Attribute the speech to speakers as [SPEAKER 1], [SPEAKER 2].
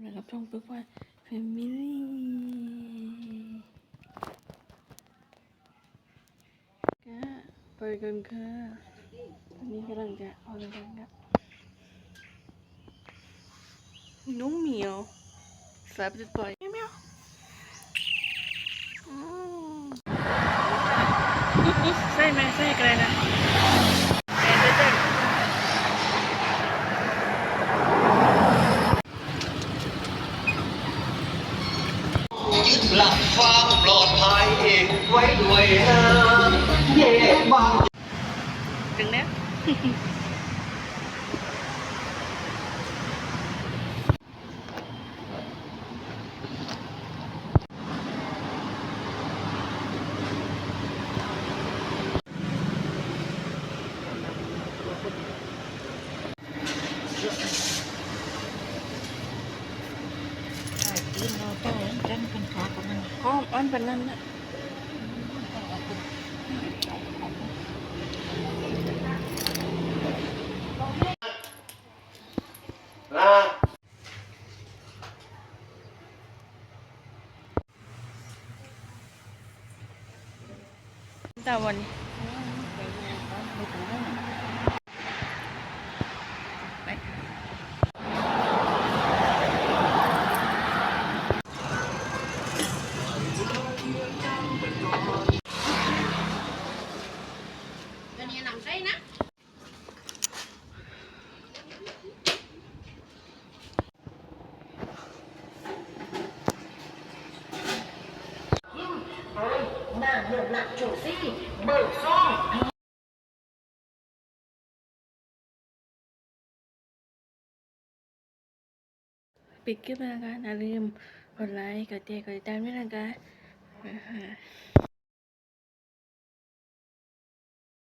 [SPEAKER 1] ำลังกับช่องปึ๊กว่าแฟมิลี่ก็ไปกันค่ะตอนนี้กำลังจะออกเดินทางครับน้องเหมียวสายไปติดปล่อยแมวอืมใส่ไหมใส่กันนะแอนเดอร์เจน
[SPEAKER 2] ยึด หลักความปลอดภัยไว้ด้วยนะเย่บาง
[SPEAKER 1] ถึงแล้ว
[SPEAKER 3] เราต้องจันเป็นขาของมัน
[SPEAKER 1] อ้อมอ้อนเป็นนั่นนะ
[SPEAKER 2] นะ
[SPEAKER 1] ตาวัน
[SPEAKER 3] อัน
[SPEAKER 1] ปิดคลิปแล้วนะคะอย่าลืมกดไลค์กดแชร์กดติดตามด้วยนะคะ